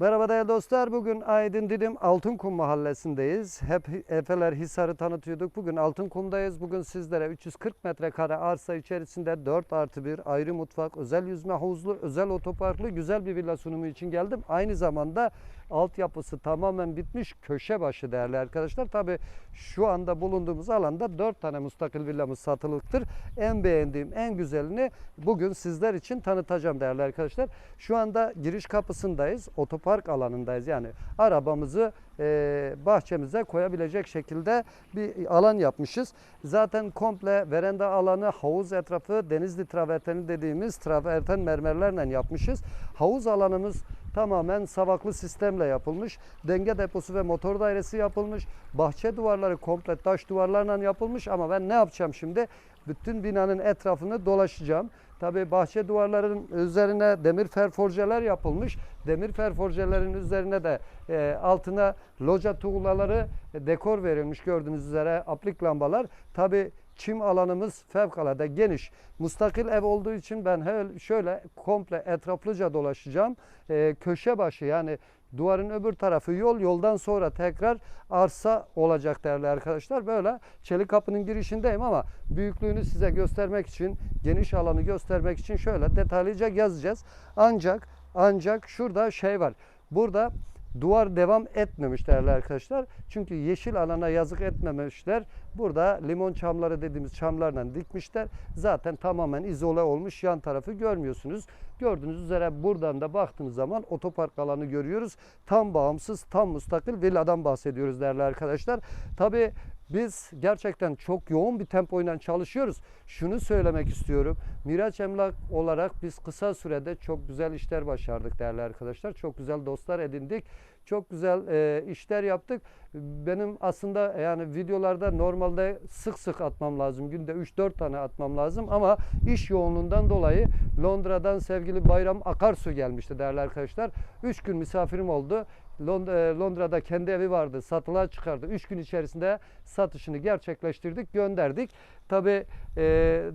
Merhaba değerli dostlar. Bugün Aydın Didim Altınkum mahallesindeyiz. Hep Efeler Hisar'ı tanıtıyorduk. Bugün Altınkum'dayız. Bugün sizlere 340 metrekare arsa içerisinde 4 artı 1 ayrı mutfak, özel yüzme havuzlu, özel otoparklı güzel bir villa sunumu için geldim. Aynı zamanda altyapısı tamamen bitmiş köşe başı değerli arkadaşlar. Tabi şu anda bulunduğumuz alanda 4 tane müstakil villamız satılıktır. En beğendiğim, en güzelini bugün sizler için tanıtacağım değerli arkadaşlar. Şu anda giriş kapısındayız. Otopark alanındayız. Yani arabamızı e, bahçemize koyabilecek şekilde bir alan yapmışız. Zaten komple veranda alanı, havuz etrafı, denizli traverteni dediğimiz traverten mermerlerle yapmışız. Havuz alanımız tamamen savaklı sistemle yapılmış. Denge deposu ve motor dairesi yapılmış. Bahçe duvarları komple taş duvarlarla yapılmış ama ben ne yapacağım şimdi? Bütün binanın etrafını dolaşacağım. Tabii bahçe duvarlarının üzerine demir ferforjeler yapılmış. Demir ferforjelerin üzerine de e, altına loca tuğlaları e, dekor verilmiş gördüğünüz üzere aplik lambalar. Tabii çim alanımız fevkalade geniş. Mustakil ev olduğu için ben şöyle komple etraflıca dolaşacağım. E, köşe başı yani duvarın öbür tarafı yol yoldan sonra tekrar arsa olacak değerli arkadaşlar. Böyle çelik kapının girişindeyim ama büyüklüğünü size göstermek için geniş alanı göstermek için şöyle detaylıca yazacağız. Ancak ancak şurada şey var. Burada duvar devam etmemiş değerli arkadaşlar. Çünkü yeşil alana yazık etmemişler. Burada limon çamları dediğimiz çamlarla dikmişler. Zaten tamamen izole olmuş. Yan tarafı görmüyorsunuz. Gördüğünüz üzere buradan da baktığınız zaman otopark alanı görüyoruz. Tam bağımsız, tam müstakil villadan bahsediyoruz değerli arkadaşlar. Tabii biz gerçekten çok yoğun bir tempoyla çalışıyoruz. Şunu söylemek istiyorum. Miraç Emlak olarak biz kısa sürede çok güzel işler başardık değerli arkadaşlar. Çok güzel dostlar edindik. Çok güzel e, işler yaptık. Benim aslında yani videolarda normalde sık sık atmam lazım. Günde 3-4 tane atmam lazım ama iş yoğunluğundan dolayı Londra'dan sevgili Bayram Akarsu gelmişti değerli arkadaşlar. 3 gün misafirim oldu. E, Londra'da kendi evi vardı. Satılığa çıkardı. 3 gün içerisinde satışını gerçekleştirdik, gönderdik. Tabi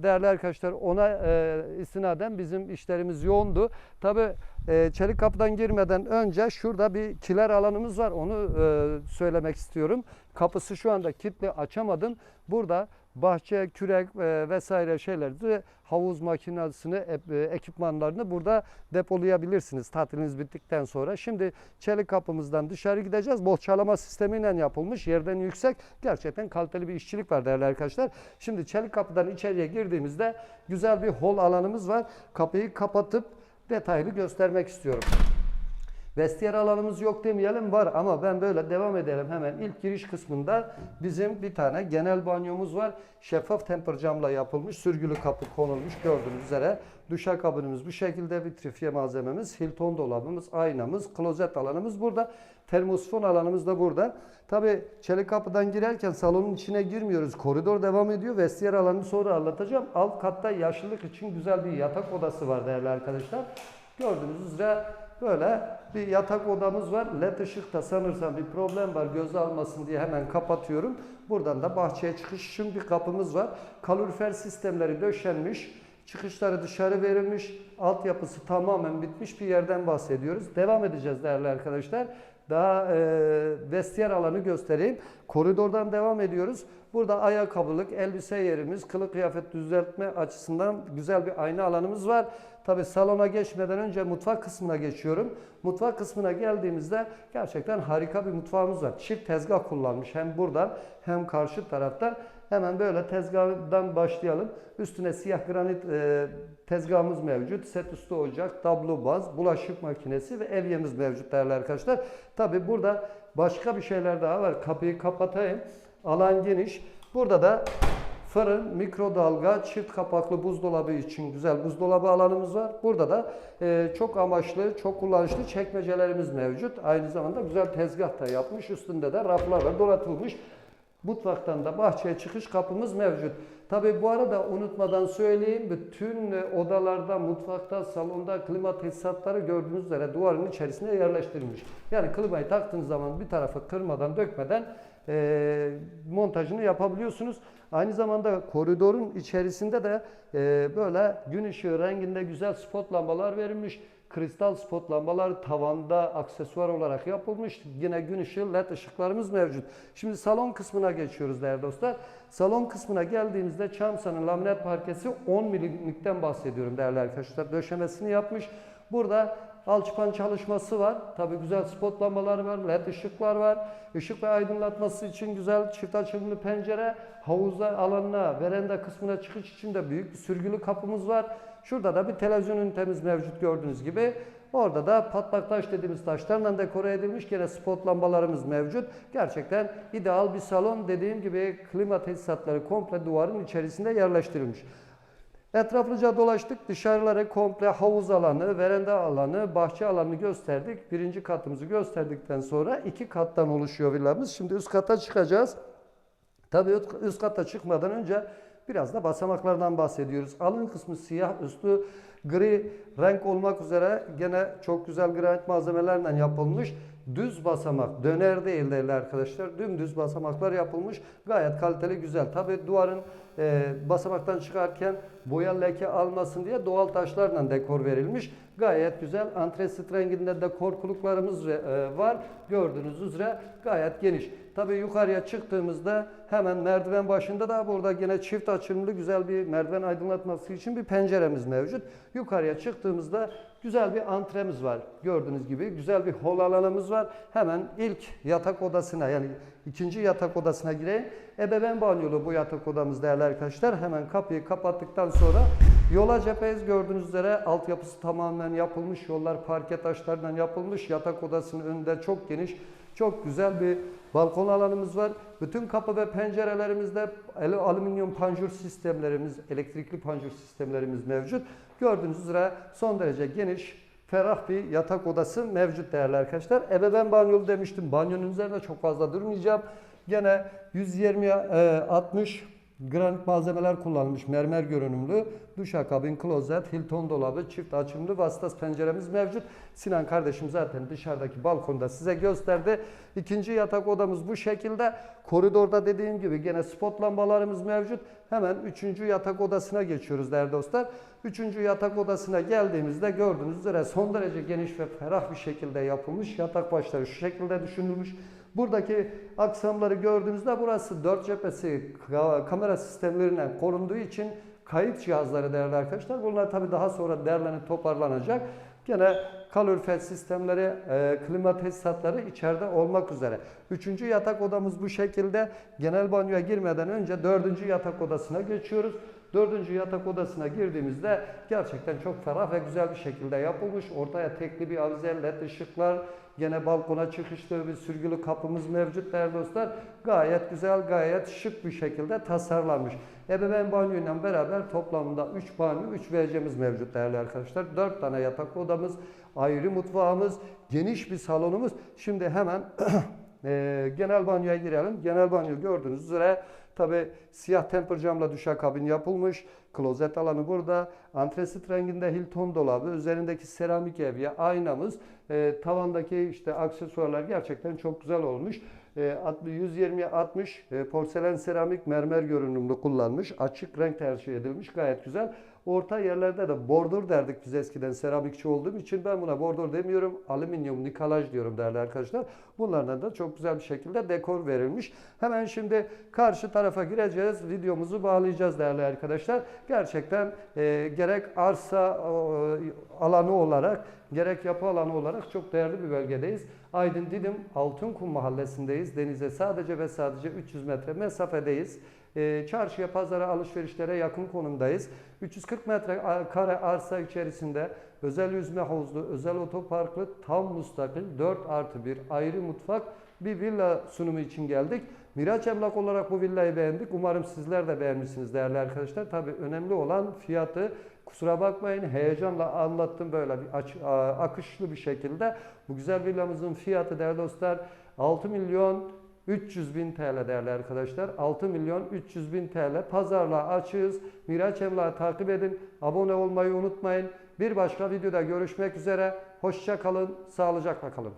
değerli arkadaşlar ona e, istinaden bizim işlerimiz yoğundu. Tabi çelik kapıdan girmeden önce şurada bir kiler alanımız var. Onu e, söylemek istiyorum. Kapısı şu anda kilitli açamadım. Burada bahçe, kürek e, vesaire şeyleri havuz makinesini, e, ekipmanlarını burada depolayabilirsiniz tatiliniz bittikten sonra. Şimdi çelik kapımızdan dışarı gideceğiz. Bohçalama sistemiyle yapılmış. Yerden yüksek. Gerçekten kaliteli bir işçilik var değerli arkadaşlar. Şimdi çelik kapıdan içeriye girdiğimizde güzel bir hol alanımız var. Kapıyı kapatıp detaylı göstermek istiyorum. Vestiyer alanımız yok demeyelim var ama ben böyle devam edelim hemen ilk giriş kısmında bizim bir tane genel banyomuz var. Şeffaf temper camla yapılmış sürgülü kapı konulmuş gördüğünüz üzere. Duşakabinimiz bu şekilde vitrifiye malzememiz, Hilton dolabımız, aynamız, klozet alanımız burada. Termosfon alanımız da burada. Tabi çelik kapıdan girerken salonun içine girmiyoruz. Koridor devam ediyor. Vestiyer alanını sonra anlatacağım. Alt katta yaşlılık için güzel bir yatak odası var değerli arkadaşlar. Gördüğünüz üzere Böyle bir yatak odamız var. LED ışıkta sanırsam bir problem var. Göz almasın diye hemen kapatıyorum. Buradan da bahçeye çıkış için bir kapımız var. Kalorifer sistemleri döşenmiş. Çıkışları dışarı verilmiş. Altyapısı tamamen bitmiş bir yerden bahsediyoruz. Devam edeceğiz değerli arkadaşlar. Daha e, vestiyer alanı göstereyim. Koridordan devam ediyoruz. Burada ayakkabılık, elbise yerimiz, kılık kıyafet düzeltme açısından güzel bir ayna alanımız var. Tabi salona geçmeden önce mutfak kısmına geçiyorum. Mutfak kısmına geldiğimizde gerçekten harika bir mutfağımız var. Çift tezgah kullanmış hem buradan hem karşı taraftan. Hemen böyle tezgahdan başlayalım. Üstüne siyah granit e, tezgahımız mevcut. Set üstü ocak, tablo baz, bulaşık makinesi ve evyemiz mevcut değerli arkadaşlar. Tabi burada başka bir şeyler daha var. Kapıyı kapatayım. Alan geniş. Burada da fırın, mikrodalga, çift kapaklı buzdolabı için güzel buzdolabı alanımız var. Burada da e, çok amaçlı, çok kullanışlı çekmecelerimiz mevcut. Aynı zamanda güzel tezgah da yapmış. Üstünde de raflarla donatılmış. Mutfaktan da bahçeye çıkış kapımız mevcut. Tabi bu arada unutmadan söyleyeyim bütün odalarda, mutfakta, salonda klima tesisatları gördüğünüz üzere duvarın içerisine yerleştirilmiş. Yani klimayı taktığınız zaman bir tarafı kırmadan, dökmeden e, montajını yapabiliyorsunuz. Aynı zamanda koridorun içerisinde de e, böyle gün ışığı renginde güzel spot lambalar verilmiş. Kristal spot lambalar tavanda aksesuar olarak yapılmış. Yine gün ışığı led ışıklarımız mevcut. Şimdi salon kısmına geçiyoruz değerli dostlar. Salon kısmına geldiğimizde Çamsa'nın laminat parkesi 10 milimlikten bahsediyorum değerli arkadaşlar. Döşemesini yapmış. Burada alçıpan çalışması var. Tabii güzel spot lambalar var, led ışıklar var. Işık ve aydınlatması için güzel çift açılımlı pencere. Havuza alanına, veranda kısmına çıkış için de büyük bir sürgülü kapımız var. Şurada da bir televizyon ünitemiz mevcut gördüğünüz gibi. Orada da patlak taş dediğimiz taşlarla dekore edilmiş gene spot lambalarımız mevcut. Gerçekten ideal bir salon dediğim gibi klima tesisatları komple duvarın içerisinde yerleştirilmiş. Etraflıca dolaştık. Dışarıları komple havuz alanı, veranda alanı, bahçe alanını gösterdik. Birinci katımızı gösterdikten sonra iki kattan oluşuyor villamız. Şimdi üst kata çıkacağız. Tabii üst- kata çıkmadan önce biraz da basamaklardan bahsediyoruz. Alın kısmı siyah, üstü gri renk olmak üzere gene çok güzel granit malzemelerle yapılmış. Düz basamak, döner değil değerli arkadaşlar. Dümdüz basamaklar yapılmış. Gayet kaliteli, güzel. Tabii duvarın e, basamaktan çıkarken boya leke almasın diye doğal taşlarla dekor verilmiş. Gayet güzel. Antresit renginde de korkuluklarımız e, var. Gördüğünüz üzere gayet geniş. Tabii yukarıya çıktığımızda hemen merdiven başında da burada yine çift açımlı güzel bir merdiven aydınlatması için bir penceremiz mevcut. Yukarıya çıktığımızda güzel bir antremiz var. Gördüğünüz gibi güzel bir hol alanımız var. Hemen ilk yatak odasına yani ikinci yatak odasına gireyim. Ebeveyn banyolu bu yatak odamız değerli arkadaşlar. Hemen kapıyı kapattıktan sonra yola cepheyiz. Gördüğünüz üzere altyapısı tamamen yapılmış. Yollar parke taşlarından yapılmış. Yatak odasının önünde çok geniş, çok güzel bir balkon alanımız var. Bütün kapı ve pencerelerimizde ele- alüminyum panjur sistemlerimiz, elektrikli panjur sistemlerimiz mevcut. Gördüğünüz üzere son derece geniş, ferah bir yatak odası mevcut değerli arkadaşlar. Ebeveyn banyolu demiştim. Banyonun üzerinde çok fazla durmayacağım. Gene 120 e, 60 granit malzemeler kullanılmış. Mermer görünümlü. Duşakabin, klozet, Hilton dolabı, çift açımlı vasıtas penceremiz mevcut. Sinan kardeşim zaten dışarıdaki balkonda size gösterdi. İkinci yatak odamız bu şekilde. Koridorda dediğim gibi gene spot lambalarımız mevcut. Hemen üçüncü yatak odasına geçiyoruz değerli dostlar. Üçüncü yatak odasına geldiğimizde gördüğünüz üzere son derece geniş ve ferah bir şekilde yapılmış. Yatak başları şu şekilde düşünülmüş. Buradaki aksamları gördüğünüzde burası dört cephesi ka- kamera sistemlerinden korunduğu için kayıt cihazları değerli arkadaşlar. Bunlar tabii daha sonra derlenip toparlanacak. Gene kalorifer sistemleri, e, klima tesisatları içeride olmak üzere. Üçüncü yatak odamız bu şekilde. Genel banyoya girmeden önce dördüncü yatak odasına geçiyoruz. Dördüncü yatak odasına girdiğimizde gerçekten çok ferah ve güzel bir şekilde yapılmış. Ortaya tekli bir avize, led ışıklar, gene balkona çıkışlı bir sürgülü kapımız mevcut değerli dostlar. Gayet güzel, gayet şık bir şekilde tasarlanmış. Ebeveyn banyoyla beraber toplamda 3 banyo, 3 WC'miz mevcut değerli arkadaşlar. 4 tane yatak odamız, ayrı mutfağımız, geniş bir salonumuz. Şimdi hemen genel banyoya girelim. Genel banyo gördüğünüz üzere tabi siyah temper camla duşakabin yapılmış. Klozet alanı burada. Antresit renginde Hilton dolabı. Üzerindeki seramik evye, aynamız. e, tavandaki işte aksesuarlar gerçekten çok güzel olmuş. E, 120-60 e, porselen seramik mermer görünümlü kullanmış. Açık renk tercih edilmiş. Gayet güzel. Orta yerlerde de bordür derdik biz eskiden seramikçi olduğum için ben buna bordür demiyorum. Alüminyum nikalaj diyorum değerli arkadaşlar. Bunlardan da çok güzel bir şekilde dekor verilmiş. Hemen şimdi karşı tarafa gireceğiz. Videomuzu bağlayacağız değerli arkadaşlar. Gerçekten e, gerek arsa e, alanı olarak gerek yapı alanı olarak çok değerli bir bölgedeyiz. Aydın Didim Altınkum mahallesindeyiz. Denize sadece ve sadece 300 metre mesafedeyiz. E, çarşıya, pazara, alışverişlere yakın konumdayız. 340 metre kare arsa içerisinde özel yüzme havuzlu, özel otoparklı, tam müstakil 4 artı 1 ayrı mutfak bir villa sunumu için geldik. Miraç Emlak olarak bu villayı beğendik. Umarım sizler de beğenmişsiniz değerli arkadaşlar. Tabii önemli olan fiyatı. Kusura bakmayın heyecanla anlattım böyle bir aç- akışlı bir şekilde. Bu güzel villamızın fiyatı değerli dostlar 6 milyon 300 bin TL değerli arkadaşlar. 6 milyon 300 bin TL pazarlığa açığız. Miraç Emlak'ı takip edin. Abone olmayı unutmayın. Bir başka videoda görüşmek üzere. Hoşça kalın. Sağlıcakla kalın.